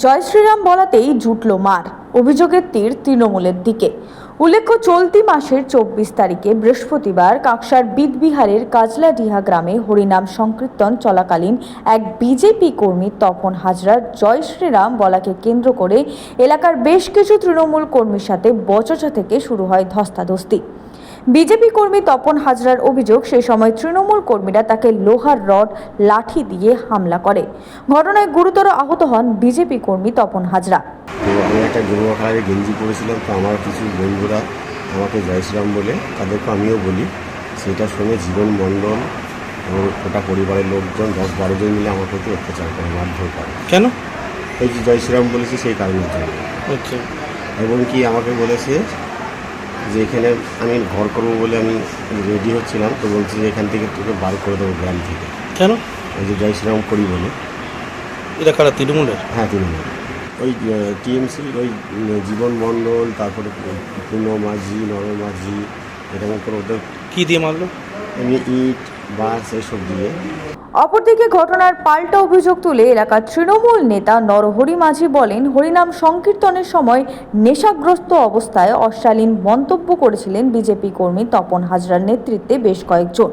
জয় শ্রীরাম বলাতেই জুটল মার, অভিযোগের তীর তৃণমূলের দিকে। উল্লেখ্য, চলতি মাসের চব্বিশ তারিখে বৃহস্পতিবার কাকসার বিদবিহারের কাজলাডিহা গ্রামে হরিনাম সংকীর্তন চলাকালীন এক বিজেপি কর্মী তপন হাজরার জয় শ্রীরাম বলাকে কেন্দ্র করে এলাকার বেশ কিছু তৃণমূল কর্মীর সাথে বচসা থেকে শুরু হয় ধস্তাধস্তি। বিজেপি কর্মী তপন হাজরার অভিযোগ সেই সময় তৃণমূল কর্মীরা তাকে লোহার রড লাঠি দিয়ে হামলা করে। ঘটনায় গুরুতর আহত হন বিজেপি কর্মী তপন হাজরা। তো আমি একটা গেরুয়া কালারের গেঞ্জি পরেছিলাম তো আমার কিছু বন্ধুরা আমাকে জয় শ্রীরাম বলে তাদেরকে আমিও বলি সেটা শুনে জীবন মণ্ডল এবং গোটা পরিবারের লোকজন দশ বারো জন মিলে আমার প্রতি অত্যাচার করে মারধর করে। কেন? এই যে জয় শ্রীরাম বলেছি সেই কারণের জন্য। আচ্ছা। এবং কি আমাকে বলেছে যে এখানে আমি ঘর করব বলে আমি রেডি হচ্ছিলাম তো বলছি যে এখান থেকে তোকে বার করে দেবো গ্রাম থেকে। কেন? ওই যে জয় শ্রীরাম করি বলে। এটা কারা তৃণমূলের? হ্যাঁ তৃণমূল। ওই টিএমসি ওই জীবন মণ্ডল তারপরে পূর্ণ মাঝি নর মাঝি এরকম করে ওদের কী দিয়ে মারলো? এমনি ইট বাস এসব দিয়ে। অপরদিকে ঘটনার পাল্টা অভিযোগ তুলে এলাকার তৃণমূল নেতা নরহরি মাঝি বলেন, হরিনাম সংকীর্তনের সময় নেশাগ্রস্ত অবস্থায় অশালীন মন্তব্য করেছিলেন বিজেপি কর্মী তপন হাজরার নেতৃত্বে বেশ কয়েকজন।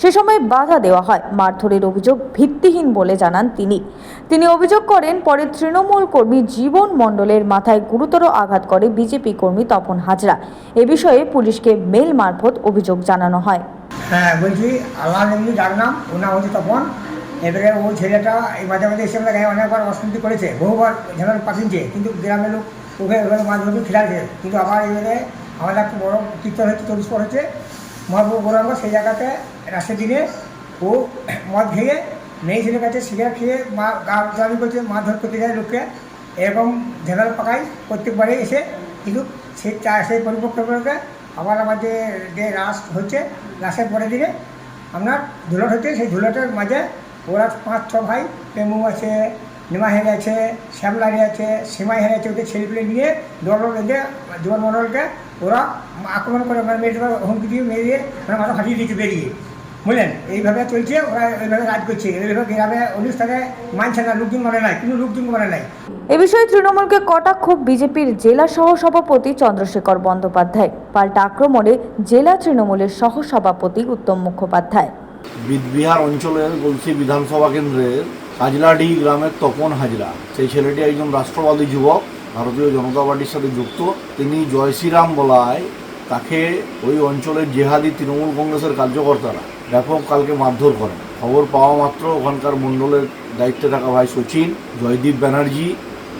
সে সময় বাধা দেওয়া হয়। মারধরের অভিযোগ ভিত্তিহীন বলে জানান তিনি। তিনি অভিযোগ করেন, পরে তৃণমূল কর্মী জীবন মণ্ডলের মাথায় গুরুতর আঘাত করে বিজেপি কর্মী তপন হাজরা। এ বিষয়ে পুলিশকে মেল মারফত অভিযোগ জানানো হয়। হ্যাঁ বলছি আল্লাহ এমনি যার নাম হচ্ছে তপন। এবারে ওই ছেলেটা এই মাঝে মাঝে এসে গায়ে অনেকবার অশান্তি করেছে, বহুবার ঝামেলা পাঠিয়েছে, কিন্তু গ্রামের লোক ওকে এবারে মাঝে মাঝে ফিরাছে কিন্তু আবার এবারে আমাদের একটা বড় কীর্তন হচ্ছে চল্লিশ পর হচ্ছে মহাপ্রভু গৌরাঙ্গ সেই জায়গাতে রাশের দিনে ও মদ খেয়ে মেয়ে ছেলের কাছে সিগারেট খেয়ে মা গা দাবি করছে মারধর করতে যায় লোককে। এরকম ঝামেলা পাকায় প্রত্যেকবারে এসে কিন্তু সে সেই পরিপক্ককে আবার আমাদের যে রাস হচ্ছে রাসের পরে দিনে আপনার ধুলট হচ্ছে, সেই ধুলটের মাঝে ওরা পাঁচ, ছ ভাই পেমু আছে, নিমা হেরে আছে, শ্যামলারি আছে, সীমাই হেরে আছে, ওদের ছেলেপিলে নিয়ে দল রেঁধে জীবন মন্ডলকে ওরা আক্রমণ করে মানে মেয়েটা হুমকি দিয়ে মেরিয়ে মানে মাথা ফাটিয়ে দিতে বেরিয়ে। বুঝলেন? এইভাবে চলছে ওরা এইভাবে রাজ করছে। এইভাবে গ্রামে অনুষ্ঠানে মানছে না লোকজন মানে নাই কোনো লোকজন মানে নাই। এ বিষয়ে তৃণমূলকে কটাক্ষ বিজেপির জেলা সহসভাপতি চন্দ্রশেখর বন্দ্যোপাধ্যায় পাল্টা আক্রমণে জেলা তৃণমূলের সহসভাপতি উত্তম মুখোপাধ্যায়। বিদবিহার অঞ্চলের গলসি বিধানসভা কেন্দ্রের কাজলাডি গ্রামের তপন হাজরা সেই ছেলেটি একজন রাষ্ট্রবাদী যুবক ভারতীয় জনতা পার্টির সাথে যুক্ত। তিনি জয় শ্রীরাম বলায় তাকে ওই অঞ্চলের জেহাদি তৃণমূল কংগ্রেসের কার্যকর্তারা ব্যাপক কালকে মারধর করেন খবর পাওয়া মাত্র ওখানকার মণ্ডলের দায়িত্বে থাকা ভাই সচিন, জয়দীপ ব্যানার্জি,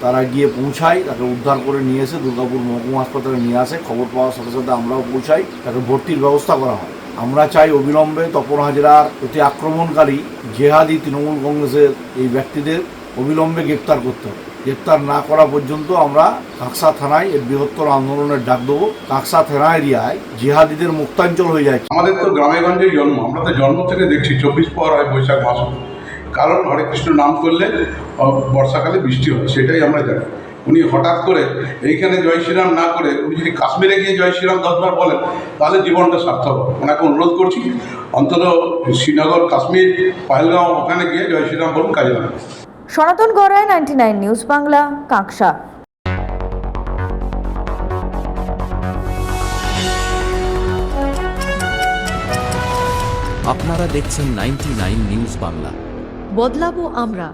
তারা গিয়ে পৌঁছায়, তাকে উদ্ধার করে নিয়ে এসে দুর্গাপুর মহকুমা হাসপাতালে নিয়ে আসে। খবর পাওয়ার সাথে সাথে আমরাও পৌঁছাই, তাকে ভর্তির ব্যবস্থা করা হয়। আমরা চাই অবিলম্বে তপন হাজরার প্রতি আক্রমণকারী জেহাদি তৃণমূল কংগ্রেসের এই ব্যক্তিদের অবিলম্বে গ্রেপ্তার করতে হবে। গ্রেপ্তার না করা পর্যন্ত আমরা কাকসা থানায় এর বৃহত্তর আন্দোলনের ডাক দেবো। কাকসা থানা এরিয়ায় জিহাদিদের মুক্তাঞ্চল হয়ে যায় আমাদের তো গ্রামে গঞ্জেই জন্ম। আমরা তো জন্ম থেকে দেখছি, চব্বিশ পর হয় বৈশাখ মাস কারণ হরে কৃষ্ণ নাম করলে বর্ষাকালে বৃষ্টি হয়, সেটাই আমরা জানি। উনি হঠাৎ করে এইখানে জয় শ্রীরাম না করে, উনি যদি কাশ্মীরে গিয়ে জয় শ্রীরাম দশবার বলেন, তাহলে জীবনটা সার্থক ওনাকে অনুরোধ করছি, অন্তত শ্রীনগর, কাশ্মীর পাহেলগাঁও ওখানে গিয়ে জয় শ্রীরাম বলুন, কাজে লাগান। Sanatan Garai ninety nine news Bangla Kanksa. আপনারা দেখছেন নাইনটি নিউজ বাংলা। বদলাবো আমরা।